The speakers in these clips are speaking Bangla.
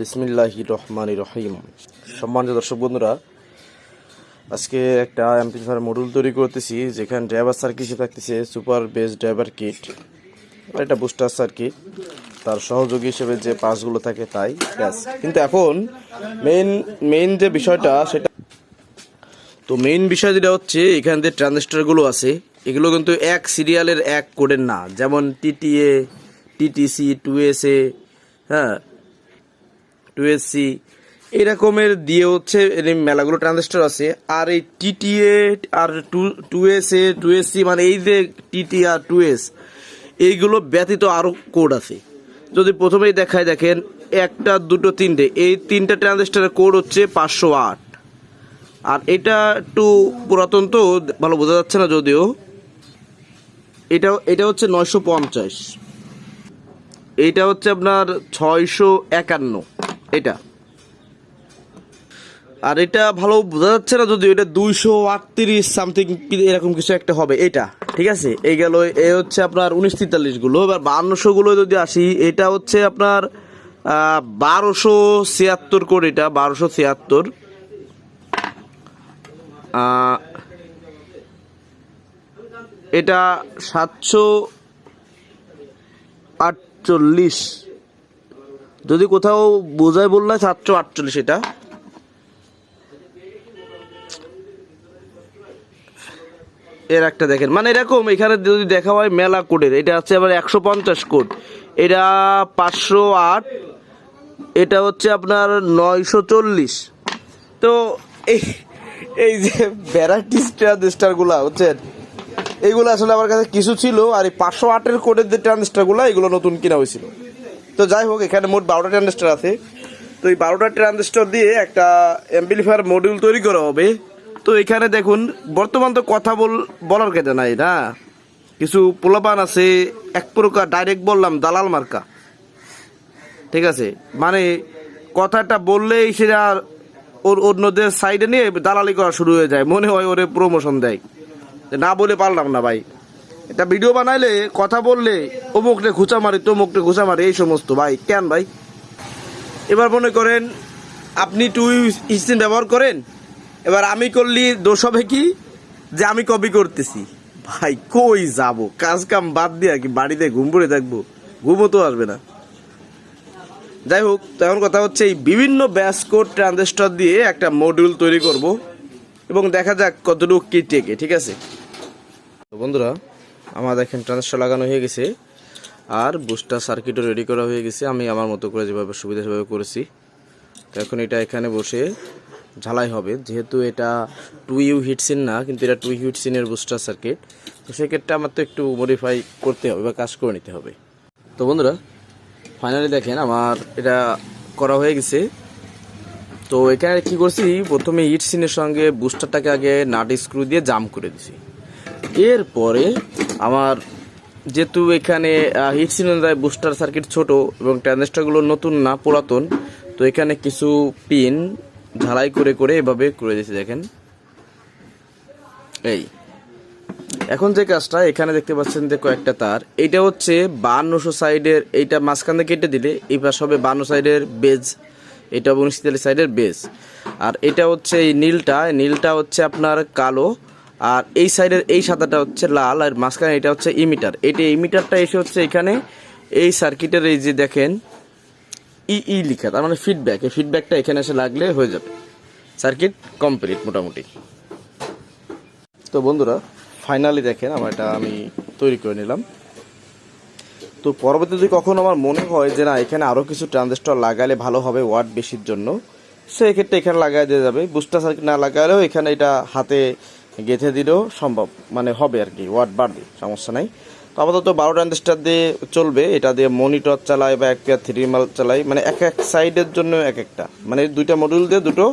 বিসমিল্লাহি রহমান রহিম। সম্মানিত দর্শক বন্ধুরা, আজকে একটা এমপিফার মডুল তৈরি করতেছি, যেখানে ড্রাইভার সার্কিট থাকতেছে সুপার বেস ড্রাইভার কিট এটা বুস্টার সার্কিট তার সহযোগী হিসেবে যে পাসগুলো থাকে তাই, ব্যাস। কিন্তু এখন মেইন মেইন যে বিষয়টা সেটা তো মেইন বিষয় যেটা হচ্ছে এখান যে ট্রানজিস্টারগুলো আছে, এগুলো কিন্তু এক সিরিয়ালের এক কোডের না। যেমন TTA TTC two S A হ্যাঁ টু এস এরকমের দিয়ে হচ্ছে মেলাগুলো ট্রানজিস্টার আছে। আর এই TTA R two two S A two S C মানে এই যে টিটি আর টু এস এইগুলো ব্যতীত আরও কোড আছে। যদি প্রথমেই দেখায় দেখেন, একটা, দুটো, তিনটে, এই তিনটে ট্রানজিস্টারের কোড হচ্ছে পাঁচশো আট। আর এটা একটু পুরাতন তো, ভালো বোঝা যাচ্ছে না যদিও। এটা এটা হচ্ছে নয়শো পঞ্চাশ। এইটা হচ্ছে আপনার ছয়শো একান্ন। এটা আর এটা ভালো বোঝা যাচ্ছে না যদি এটা দুইশো আটত্রিশ সামথিং এরকম কিছু একটা হবে। এটা, ঠিক আছে? এই গেল, এ হচ্ছে আপনার উনিশ তেতাল্লিশগুলো এবার বান্নশো গুলো যদি আসি, এটা হচ্ছে আপনার বারোশো ছিয়াত্তর কোড এটা, বারোশো ছিয়াত্তর। এটা সাতশো আটচল্লিশ। যদি কোথাও বোঝায় বললে সাতশো আটচল্লিশ এটা। এর একটা দেখেন। মানে এরকম, এখানে যদি দেখা হয় মেলা কোডের, এটা আছে আবার একশো পঞ্চাশ কোড। এটা পাঁচশো আট, এটা হচ্ছে আপনার নয়শো চল্লিশ। তো এই এই যে ভ্যারাইটিস ট্রানজিস্টারগুলো হচ্ছেন এইগুলো আসলে আমার কাছে কিছু ছিল, আর এই পাঁচশো আটের কোডের যে ট্রানজিস্টারগুলো এগুলো নতুন কিনা হয়েছিল। তো যাই হোক, এখানে মোট বারোটা ট্রানজিস্টার আছে। তো এই বারোটা ট্রানজিস্টার দিয়ে একটা অ্যাম্পলিফায়ার মডিউল তৈরি করা হবে। তো এখানে দেখুন, বর্তমান তো কথা বল বলার কেটে নাই না। কিছু পোলাপান আছে, এক প্রকার ডাইরেক্ট বললাম, দালাল মার্কা। ঠিক আছে? মানে কথাটা বললেই সেটা ওর অন্যদের সাইডে নিয়ে দালালি করা শুরু হয়ে যায়। মনে হয় ওরে প্রমোশন দেয়। না বলে পারলাম না ভাই। এটা ভিডিও বানাইলে, কথা বললে অমুকটে খুচা মারি তমুকটে খুচা মারি, এই সমস্ত ভাই। কেন ভাই? এবার মনে করেন, আপনি টু স্ক্রিন ব্যবহার করেন, এবার আমি করলি, দোষ হবে কি? যে আমি কপি করতেছি। ভাই, কই যাব? কাজ কাম বাদ দিয়া কি বাড়িতে ঘুম পড়ে থাকব। ঘুমও তো আসবে না। যাই হোক, তো এখন কথা হচ্ছে এই বিভিন্ন ব্যাস কোড ট্রানজিস্টর দিয়ে একটা মডিউল তৈরি করব এবং দেখা যাক কতটুকু কি টেকে, ঠিক আছে? বন্ধুরা আমার দেখেন ট্রান্সফার লাগানো হয়ে গেছে। আর বুস্টার সার্কিটও রেডি করা হয়ে গেছে। আমি আমার মতো করে যেভাবে সুবিধা সেভাবে করেছি। তো এখন এটা এখানে বসে ঝালাই হবে। যেহেতু এটা টু ইউ হিটসিন না, কিন্তু এটা টু হিটসিনের বুস্টার সার্কিট তো সেক্ষেত্রে আমার তো একটু মডিফাই করতে হবে বা কাজ করে নিতে হবে। তো বন্ধুরা ফাইনালি দেখেন আমার এটা করা হয়ে গেছে। তো এখানে কি করছি, প্রথমে ইট সিনের সঙ্গে বুস্টারটাকে আগে নাট স্ক্রু দিয়ে জাম করে দিছি। এরপরে আমার যেহেতু এখানে হিট সিন অনুযায়ী বুস্টার সার্কিট ছোট এবং ট্রানজিস্টারগুলো নতুন না, পুরাতন, তো এখানে কিছু পিন ঝালাই করে করে এভাবে করে দিয়েছি, দেখেন। এই। এখন যে কাজটা, এখানে দেখতে পাচ্ছেন যে কয়েকটা তার। এইটা হচ্ছে বান্নশো সাইডের এইটা মাঝখান থেকে কেটে দিলে এই পাশ হবে বান্ন সাইডের বেজ এটা উনিশ সাইডের বেজ আর এটা হচ্ছে এই নীলটা নীলটা হচ্ছে আপনার কালো। আর এই সাইডের এই সাদাটা হচ্ছে লাল আর মাঝখানে এটা হচ্ছে ইমিটার। এটা ইমিটারটা এসে হচ্ছে এখানে এই সার্কিটের এই যে দেখেন ই ই লিখা, তার মানে ফিডব্যাক এই ফিডব্যাকটা এখানে এসে লাগলে হয়ে যাবে। সার্কিট কমপ্লিট মোটামুটি। তো বন্ধুরা ফাইনালি দেখেন, আমার এটা আমি তৈরি করে নিলাম। তো পরবর্তীতে যদি কখনো আমার মনে হয় যে না, এখানে আরও কিছু ট্রানজিস্টর লাগালে ভালো হবে ওয়াট বেশির জন্য। সেক্ষেত্রে এখানে লাগাই দিয়ে যাবে। বুস্টার সার্কিট না লাগালেও এখানে এটা হাতে গেঁথে দিলেও সম্ভব মানে হবে আর কি, ওয়াট বাড়বে, সমস্যা নাই। তো আপাতত বারো ট্রানজিস্টার দিয়ে চলবে, এটা দিয়ে মনিটর চালাই বা এক পেয়ার থ্রি মাল চালাই মানে এক এক সাইডের জন্য এক একটা। মানে দুইটা মডিউল দিয়ে দুটো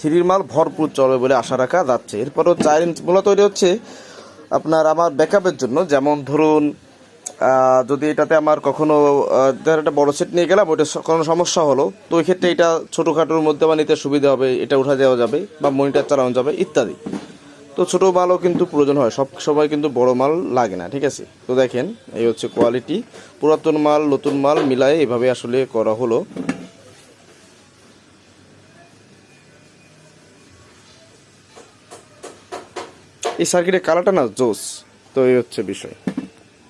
থ্রির মাল ভরপুর চলবে বলে আশা রাখা যাচ্ছে। এরপরও চার ইঞ্চ মূলত এটা হচ্ছে, আপনার আমার ব্যাকআপের জন্য, যেমন ধরুন যদি এটাতে আমার কখনো ধর একটা বড় সেট নিয়ে গেলাম, ওইটা কোনো সমস্যা হলো, তো ওই ক্ষেত্রে এটা ছোটোখাটোর মধ্যে আমার নিতে সুবিধা হবে, এটা উঠা দেওয়া যাবে বা মনিটর চালানো যাবে, ইত্যাদি। তো ছোটো মালও কিন্তু প্রয়োজন হয়। সব সবাই কিন্তু বড় মাল লাগে না, ঠিক আছে? তো দেখেন, এই হচ্ছে কোয়ালিটি পুরাতন মাল, নতুন মাল মিলায় এভাবে আসলে করা হলো। এই সার্কিটের কালারটা না জোস, তো এই হচ্ছে বিষয়।